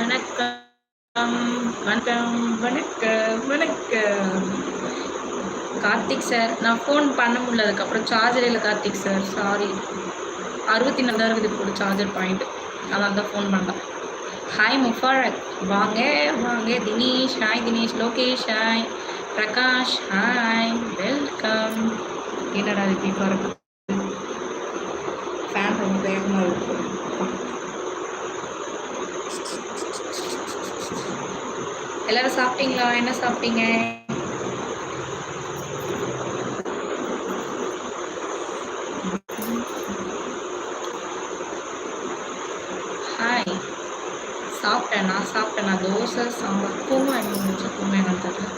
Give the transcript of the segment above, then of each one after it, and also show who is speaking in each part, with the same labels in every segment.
Speaker 1: வணக்கம். வணக்கம் வணக்கம் வணக்கம். கார்த்திக் சார் நான் ஃபோன் பண்ண முடியல அதுக்கப்புறம் சார்ஜர் இல்லை கார்த்திக் சார். சாரி அறுபத்தி நாலு தான் இருக்குது இப்போ சார்ஜர் பாயிண்ட் அதனால தான் ஃபோன் பண்ணேன். ஹாய் முஃபாரக். வாங்க வாங்க. Dinesh hi Dinesh. Lokesh hi Prakash hi welcome என்னடா இது இப்படி பாருங்க ஃபேன் ரொம்ப வேகமாக இருக்கு எல்லாரும் சாப்பிட்டீங்களா? என்ன சாப்பிட்டீங்க? ஹாய் சாப்பிட்டேன். நான் சாப்பிட்டேன். நான் தோசை சாம்பார் பூமா என்ன முடிச்ச பூமா என்ன தெரியல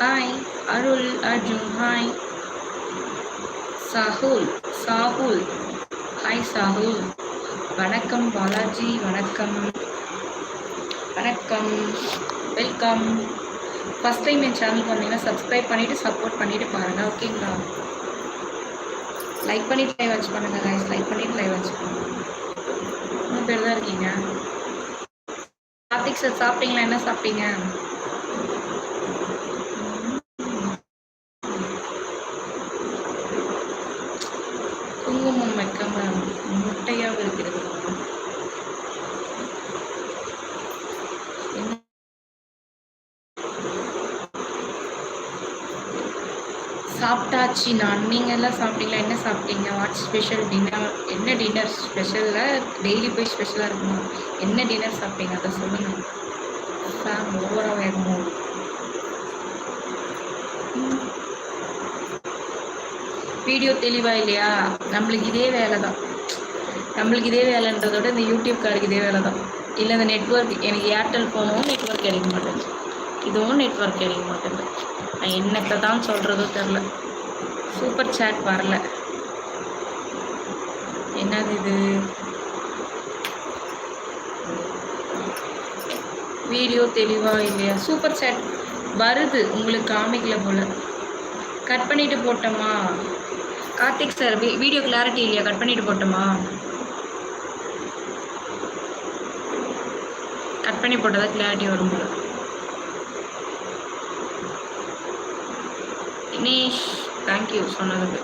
Speaker 1: hi Arul Arjun. Hi Sahul Sahul. Hi Sahul. வணக்கம் பாலாஜி. வணக்கம். வணக்கம். வெல்கம் ஃபஸ்ட் டைம் என் சேனலுக்கு வந்தீங்கன்னா சப்ஸ்கிரைப் பண்ணிவிட்டு சப்போர்ட் பண்ணிவிட்டு பாருங்கள் ஓகேங்களா லைக் பண்ணிவிட்டு லைவ் வாட்ச் பண்ணுங்கள் கைஸ் லைக் பண்ணிவிட்டு லைவ் வாட்ச் பண்ணுங்கள் மூணு பேர் தான் இருக்கீங்க? கார்த்திக் சார் சாப்பிட்டீங்களா? என்ன சாப்பிட்டீங்க? ஆச்சி நான் நீங்கள் எல்லாம் சாப்பிட்டீங்களா? என்ன சாப்பிட்டீங்க? வாட் ஸ்பெஷல் டின்னர் என்ன டின்னர் ஸ்பெஷலில் டெய்லி போய் ஸ்பெஷலாக இருக்குமா? என்ன டின்னர் சாப்பிட்டீங்க? அதை சொல்லுங்கள் ஃபேம் ஓவராக வேணுமோ? வீடியோ தெளிவாக இல்லையா? நம்மளுக்கு இதே வேலை தான். நம்மளுக்கு இதே வேலைன்றதோட இந்த யூடியூப்காருக்கு இதே வேலை தான். இல்லை இந்த நெட்ஒர்க் எனக்கு ஏர்டெல் ஃபோனும் நெட்ஒர்க் கிடைக்க மாட்டேங்குது. இதுவும் நெட்ஒர்க் கிடைக்க மாட்டேங்குது. நான் என்னத்தை தான் சொல்கிறதோ தெரில சூப்பர் சேட் வரல. என்னது இது? வீடியோ தெளிவாக இல்லையா? சூப்பர் சேட் வருது உங்களுக்கு காமிக்கல போல. கட் பண்ணிட்டு போட்டோமா? கார்த்திக் சார் வீடியோ கிளாரிட்டி இல்லையா? கட் பண்ணிட்டு போட்டோமா? கட் பண்ணி போட்டால் தான் கிளாரிட்டி வரும் போல தினேஷ் தேங்க்யூ சொன்னதுக்கு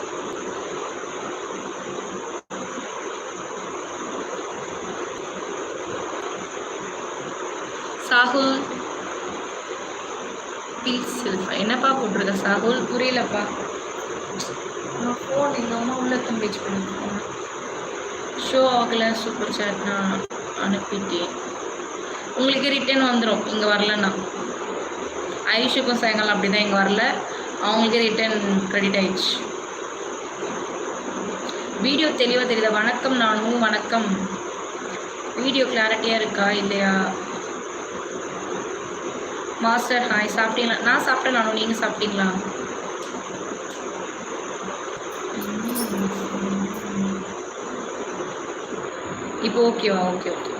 Speaker 1: சாகுல் பீஸ் செல்ஃபா என்னப்பா போட்டிருக்க சாகுல்? புரியலப்பா. நான் ஃபோன் இல்லாமல் உள்ள தம்பிச்சு பண்ணிருக்கேன் ஷோ ஆகல சூப்பர் சாட் நான் அனுப்பிட்டேன். உங்களுக்கு ரிட்டர்ன் வந்துடும் இங்கே வரலன்னா. ஐஷுக்கும் சாயங்காலம் அப்படி தான் இங்கே வரல. அவங்களுக்கே ரிட்டர்ன் கிரெடிட் ஆயிடுச்சு. வீடியோ தெளிவாக தெரியல வணக்கம் நானும் வணக்கம். வீடியோ கிளாரிட்டியாக இருக்கா? இல்லையா? மாஸ்டர் ஹாய் சாப்பிட்டீங்களா? நான் சாப்பிட்டேன் நானும் நீங்கள் சாப்பிட்டீங்களா? இப்போ ஓகேவா ஓகே ஓகே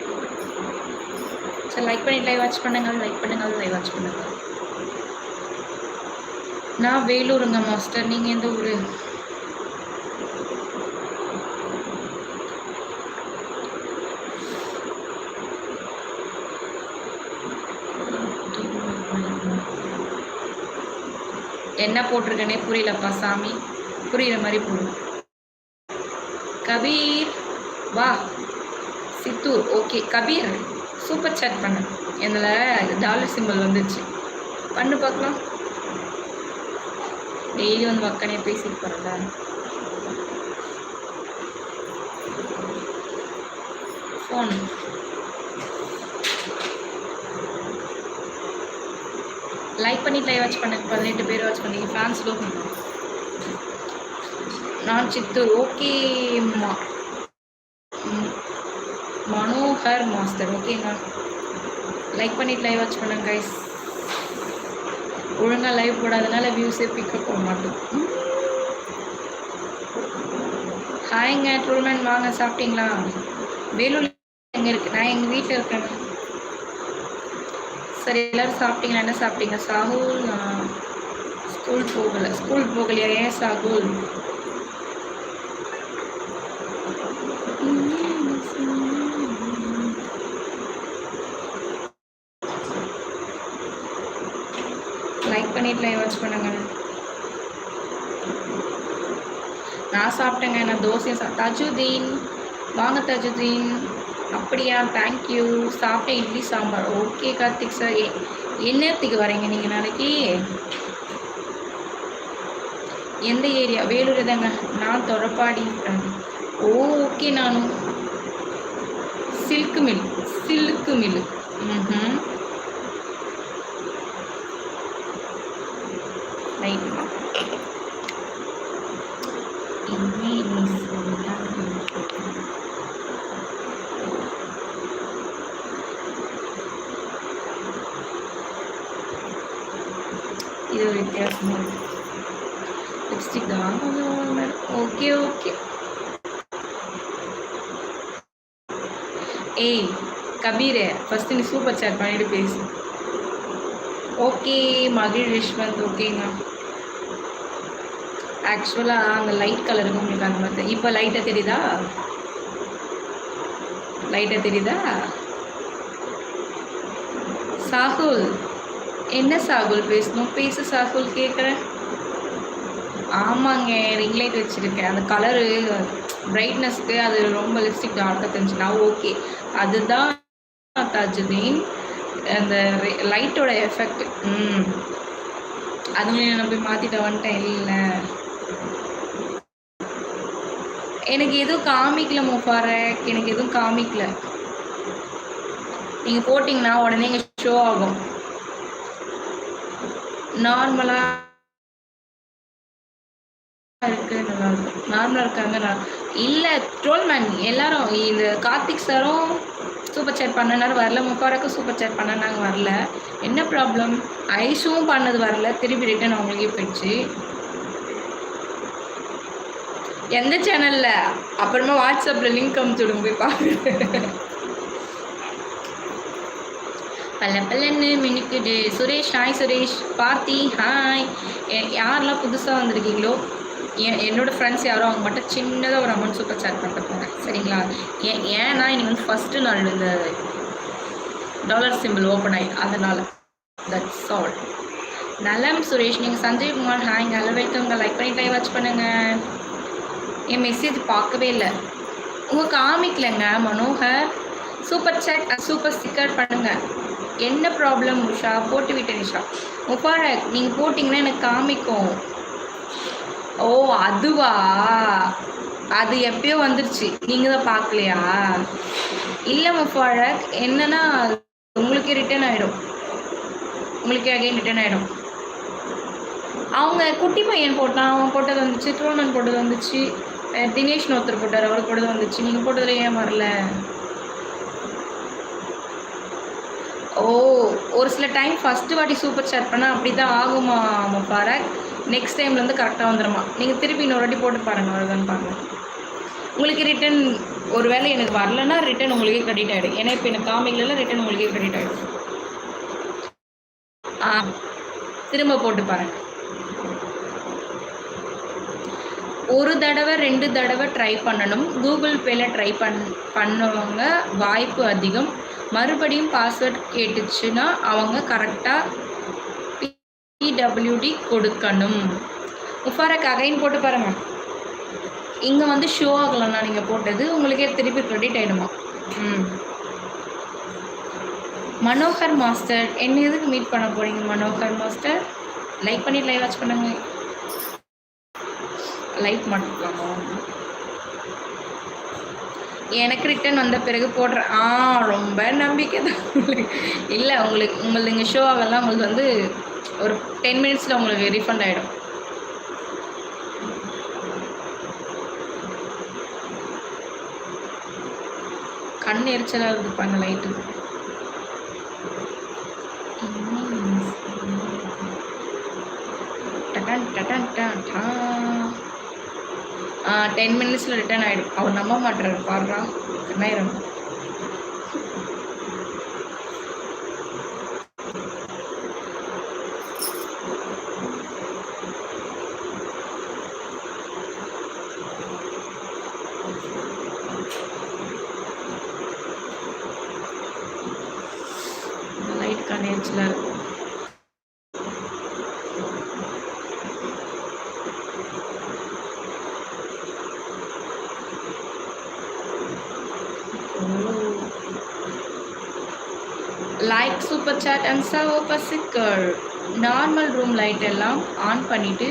Speaker 1: சரி லைக் பண்ணி லைவ் வாட்ச் பண்ணுங்கள் லைக் பண்ணுங்கள் லைவ் வாட்ச் பண்ணுங்கள் நான் வேலூருங்க மாஸ்டர் நீங்கள் எந்த ஊர்? என்ன போட்டிருக்கேனே புரியலப்பா சாமி. புரியுற மாதிரி போடும் கபீர் வா. Chittoor okay. Kabir super chat பண்ண. இதில் டாலர் சிம்பிள் வந்துச்சு. பண்ணு பார்க்கலாம். டெய்லி வந்து வக்கனே பேசிட்டு போகிறல ஃபோன் லைக் பண்ணி லைவ் வாட்ச் பண்ணுங்க. பதினெட்டு பேர் வாட்ச் பண்ணீங்க. ஃபேன்ஸ் லோ நான் சித்தூர் ஓகே மா. மனோகர் மாஸ்டர். ஓகேங்க லைக் பண்ணிட்டு லைவ் வாட்ச் பண்ணுங்க கைஸ் ஒழுங்காக லைவ் போடாதனால வியூஸே பிக்கப் போக மாட்டோம் ஹாய்ங்க ட்ரூல்மேன் வாங்க சாப்பிட்டீங்களா? வேலூர் எங்கே இருக்கு? நான் எங்கள் வீட்டில் இருக்கேன். சரி எல்லாரும் சாப்பிட்டீங்களா? என்ன சாப்பிட்டீங்க? சாகுல் நான் ஸ்கூல் போகலை. ஸ்கூல் போகலையா? ஏன் சாகுல்? பண்ணிட்டு வாட்ச் பண்ணுங்க. நான் சாப்பிட்டேங்க நான் தோசையை சா தஜுதீன் வாங்க தஜுதீன். அப்படியா தேங்க்யூ சாப்பிட்டேன் இட்லி சாம்பார். ஓகே கார்த்திக் சார் என்னத்துக்கு வரீங்க நீங்கள் நாளைக்கு? எந்த ஏரியா? வேலூர் தாங்க. நான் தொடப்பாடி ஓ ஓகே நானும். சில்க் மில் சில்க் மில் ம் இது ஒரு வித்தியாசமா இருக்கு லிப்ஸ்டிக் தான் ஓகே ஓகே ஏய் கபீர் ஃபஸ்ட்டு நீ சூப்பர் சேட் பண்ணிட்டு பேசு ஓகே மகிழ் யஷ்வந்த் ஓகேங்க ஆக்சுவலாக அந்த லைட் கலருக்கு உங்களுக்கு அந்த மாதிரி இப்போ லைட்டாக தெரியுதா? லைட்டாக தெரியுதா? சாகுல் என்ன சாகுல் பேசணும்? பேசு சாகுல் கேட்குறேன் ஆமாங்க ரிங் லைட் வச்சுருக்கேன். அந்த கலரு பிரைட்னஸ்க்கு அது ரொம்ப லிப்ஸ்டிக் டார்க்காக தெரிஞ்சுனா ஓகே அதுதான் தாஜுதீன் அந்த லைட்டோட எஃபெக்ட் ம். அதுவும் நான் போய் மாற்றிட்ட வந்துட்டேன். இல்லை. எனக்கு எதுவும் காமிக்கல முஃபாரக். எனக்கு எதுவும் காமிக்கல. நீங்கள் போட்டிங்கன்னா உடனே இங்கே ஷோ ஆகும். நார்மலாக இருக்கு நல்லா இருக்கு. நார்மலாக இருக்காங்க நான் இல்லை ட்ரோல் மேன் எல்லாரும் இந்த கார்த்திக் சாரும் சூப்பர் சேட் பண்ணனாரு வரல. முப்பாரக்கும் சூப்பர் சேட் பண்ணனாங்க வரல. என்ன ப்ராப்ளம் ஐஷும் பண்ணது வரல. திருப்பி ரிட்டன் அவங்களுக்கே போயிடுச்சு. எந்த சேனலில் அப்புறமா வாட்ஸ்அப்பில் லிங்க் அமுச்சுடுங்க போய் பார்க்குறேன் பல்ல பல்லன்னு மினுக்குடு சுரேஷ் ஹாய் சுரேஷ். பார்த்தி ஹாய் யாரெல்லாம் புதுசாக வந்திருக்கீங்களோ? என் என்னோடய ஃப்ரெண்ட்ஸ் யாரோ அவங்க மட்டும் சின்னதாக ஒரு அமௌண்ட் சூப்பர் சேட் பண்ணிட்டு போங்க சரிங்களா? ஏன் ஏன்னா இன்னைக்கு வந்து ஃபஸ்ட்டு நாள் இந்த டாலர் சிம்பிள் ஓப்பன் ஆகி அதனால் தட்ஸ் ஆல் நலம் சுரேஷ் நீங்கள் சஞ்சய் குமார் ஹாய் நல்ல வெல்கம் லைக் பண்ணிட்டு வாட்ச் பண்ணுங்கள் என் மெசேஜ் பார்க்கவே இல்லை. உங்கள் காமிக்கலைங்க Manohar super chat super sticker பண்ணுங்கள் என்ன ப்ராப்ளம் உஷா? போட்டு விட்டேன் நிஷா. முபாரக் நீங்கள் போட்டிங்கன்னா எனக்கு காமிக்கும். ஓ அதுவா? அது எப்பயோ வந்துருச்சு. நீங்கள் தான் பார்க்கலையா? இல்லை முபாரக் என்னன்னா உங்களுக்கே ரிட்டர்ன் ஆகிடும் உங்களுக்கே அகைன் ரிட்டர்ன் ஆகிடும் அவங்க குட்டி பையன் போட்டான் அவன் போட்டது வந்துச்சு ட்ரோனன் போட்டது வந்துச்சு. தினேஷ்னு ஒருத்தர் போட்டார். அவர் போட்டது வந்துச்சு. நீங்கள் போட்டதில் ஏன் வரல? ஓ ஒரு சில டைம் ஃபஸ்ட்டு வாட்டி சூப்பர் சேட் பண்ணால் அப்படி தான் ஆகுமா முபாரக் நெக்ஸ்ட் டைம்லேருந்து கரெக்டாக வந்துடுமா நீங்கள் திருப்பி இன்னொரு வாட்டி போட்டு பாருங்கள் வருதான்னு பாருங்கள் உங்களுக்கு ரிட்டன் ஒரு வேளை எனக்கு வரலன்னா ரிட்டன் உங்களுக்கே கிரெடிட் ஆகிடும் ஏன்னா இப்போ எனக்கு காமிக்கல ரிட்டன் உங்களுக்கே கிரெடிட் ஆகிடும் ஆ திரும்ப போட்டு பாருங்கள் ஒரு தடவை ரெண்டு தடவை ட்ரை பண்ணணும். கூகுள் பேல ட்ரை பண் பண்ணவங்க வாய்ப்பு அதிகம். மறுபடியும் பாஸ்வேர்ட் கேட்டுச்சுன்னா அவங்க கரெக்டாக பிடபிள்யூடி கொடுக்கணும். முஃபாரக் அகைன் போட்டு பாருங்கள் இங்கே வந்து ஷோ ஆகலண்ணா நீங்கள் போட்டது. உங்களுக்கே திருப்பி க்ரெடிட் ஆகிடுமா ம். மனோகர் மாஸ்டர் என்ன எதுக்கு மீட் பண்ண போகிறீங்க மனோகர் மாஸ்டர் லைக் பண்ணி லைவ் வாட்ச் பண்ணுங்கள் லைக் மட்டும் எனக்கு ரிட்டன் வந்த பிறகு போடுறேன் ஆ ரொம்ப நம்பிக்கை தான். இல்லை உங்களுக்கு உங்களுக்கு இங்கே ஷோ ஆகலாம் உங்களுக்கு வந்து ஒரு டென் மினிட்ஸில் உங்களுக்கு ரீஃபண்ட் ஆகிடும் கண் எரிச்சலாக இருக்குப்பா இந்த லைட்டு டடன் டடன் டன் டா. டென் மினிட்ஸில் ரிட்டர்ன் ஆகிடும் அவர் நம்ப மாட்டுறாரு பாடுறா கண்ணாயிரம் லைட் கண்ணெரிச்சலாக இருக்கும் like super chat and serve பசிக்கர் normal room light எல்லாம் ஆன் பண்ணிவிட்டு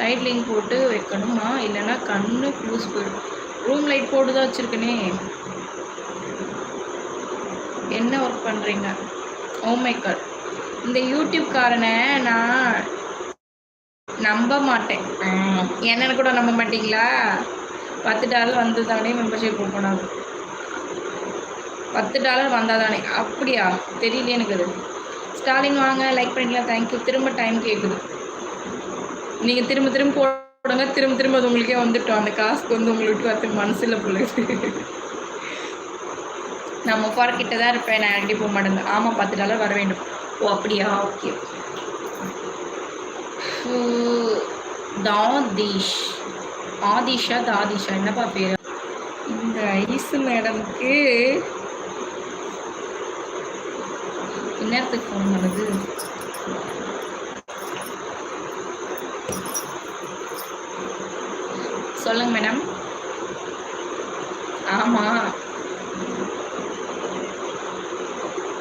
Speaker 1: லைட் லிங்க் போட்டு வைக்கணுமா? இல்லைன்னா கண்ணு ஃப்யூஸ் போயிடும். ரூம் லைட் போட்டு தான் வச்சுருக்கனே. என்ன ஒர்க் பண்ணுறீங்க ஓமைக்கர் இந்த யூடியூப்காரனை நான் நம்ப மாட்டேன். என்னன்னு கூட நம்ப மாட்டீங்களா? பத்து டாலர் வந்து தானே மெம்பர்ஷிப் கொடுக்கணும். பத்து டாலர் வந்தால் தானே அப்படியா? தெரியல எனக்கு அது. ஸ்டாலின் வாங்க லைக் பண்ணிக்கலாம் தேங்க்யூ திரும்ப டைம் கேட்குது நீங்கள் திரும்ப திரும்ப போடுங்க திரும்ப திரும்ப அது உங்களுக்கே வந்துட்டோம். அந்த காசுக்கு வந்து உங்களுக்கு வரத்துக்கு மனசில் பிள்ளைங்க நான் முப்பார் கிட்ட தான் இருப்பேன். நான் யார்கிட்டயும் போக மாட்டேன். ஆமாம் பத்து டாலர் வர வேண்டும். ஓ அப்படியா? ஓகே. தாதீஷ். ஆதிஷா தாதிஷா. என்னப்பா பேர்? இந்த ஐசு மேடம்க்கு நேரத்துக்கு ஃபோன் பண்ணுது. சொல்லுங்க மேடம் ஆமாம்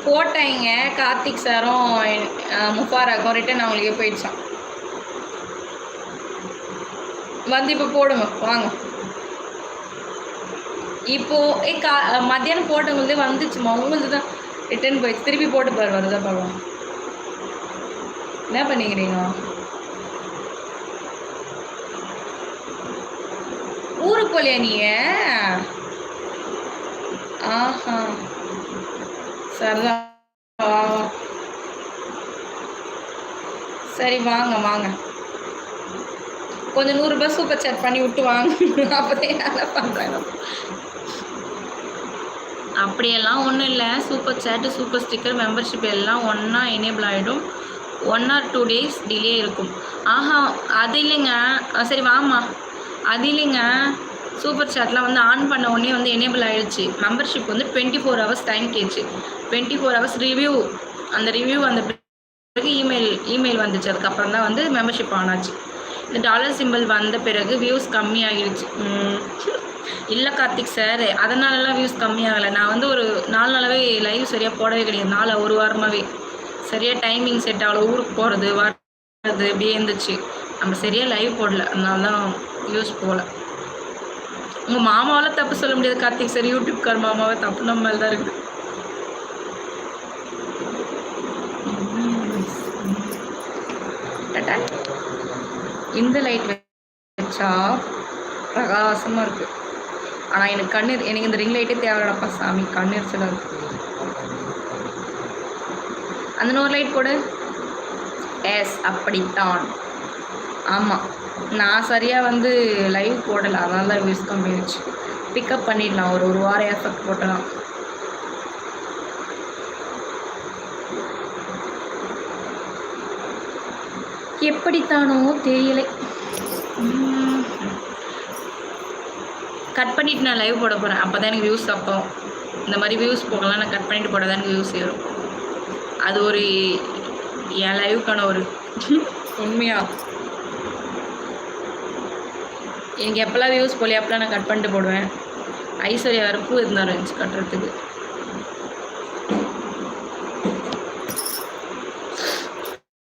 Speaker 1: போட்டேங்க கார்த்திக் சாரும் முஃபாராக்கும் ரிட்டன் அவங்களுக்கே போயிடுச்சான் வந்து இப்போ போடுங்க. வாங்க. இப்போ ஏ கா மத்தியானம் போட்டவங்களதே வந்துச்சுமா? உங்களது தான் ரிட்டர்ன் போயிடுச்சு. திருப்பி போட்டு பாரு வருதா பழம் என்ன பண்ணிக்கிறீங்க? ஊருக்கு போலியா நீ ஆஹா. சரிதான். சரி வாங்க வாங்க. கொஞ்சம் நூறுரூபா சூப்பர் சேட் பண்ணி விட்டு வாங்க. அப்போதே நல்லா பண்ணுறாங்க அப்படியெல்லாம் ஒன்றும் இல்லை. Super chat super sticker membership எல்லாம் ஒன்றா எனேபிள் ஆகிடும் one or two days delay இருக்கும். ஆஹா அது இல்லைங்க. சரி வாமா அது இல்லைங்க. சூப்பர் சாட்லாம் வந்து ஆன் பண்ண உடனே வந்து எனேபிள் ஆகிடுச்சு மெம்பர்ஷிப் வந்து டுவெண்ட்டி ஃபோர் ஹவர்ஸ் டைம் கேச்சு. டுவெண்ட்டி ஃபோர் ஹவர்ஸ் ரிவ்யூ அந்த ரிவ்யூ வந்த பிறகு இமெயில் இமெயில் வந்துச்சு. அதுக்கப்புறம் தான் வந்து மெம்பர்ஷிப் ஆன் ஆச்சு. இந்த டாலர் சிம்பிள் வந்த பிறகு வியூஸ் கம்மியாகிடுச்சு இல்லை கார்த்திக் சார் அதனாலலாம் வியூஸ் கம்மியாகலை. நான் வந்து ஒரு நாலு நாளாவே லைவ் சரியாக போடவே கிடையாது. நாலு ஒரு வாரமாகவே சரியாக டைமிங் செட் ஆகல. ஊருக்கு போகிறது வர்றது இப்படியே இருந்துச்சு. நம்ம சரியாக லைவ் போடல. அதனால தான் வியூஸ் போகல. உங்கள் மாமாவால் தப்பு சொல்ல முடியாது கார்த்திக் சார். யூடியூப்கார் மாமாவை தப்பு. நம்ம தான் இருக்குது இந்த லைட் வச்சா பிரகாசமாக இருக்குது ஆனால் எனக்கு கண்ணீர் எனக்கு இந்த ரிங் லைட்டே தேவையில்லப்பா சாமி. கண்ணீர் சில அந்த நூறு லைட் போடு. எஸ் அப்படித்தான். ஆமாம் நான் சரியாக வந்து லைவ் போடலை. அதனால தான் மிஸ் கம்மியாச்சு பிக்கப் பண்ணிடலாம். ஒரு ஒரு வாரம் எஃபெக்ட் போட்டலாம். எப்படித்தானோ தெரியலை. கட் பண்ணிட்டு நான் லைவ் போட போகிறேன் அப்போ தான் எனக்கு வியூஸ் அப்போ இந்த மாதிரி வியூஸ் போகலாம் நான் கட் பண்ணிட்டு போட தான் எனக்கு வியூஸ் ஏறும். அது ஒரு என் லைவுக்கான ஒரு உண்மையாக எனக்கு எப்போல்லாம் வியூஸ் போலியோ அப்போல்லாம் நான் கட் பண்ணிட்டு போடுவேன். ஐஸ்வர்யா வர பூ இருந்தார் இருந்துச்சு கட்டுறதுக்கு.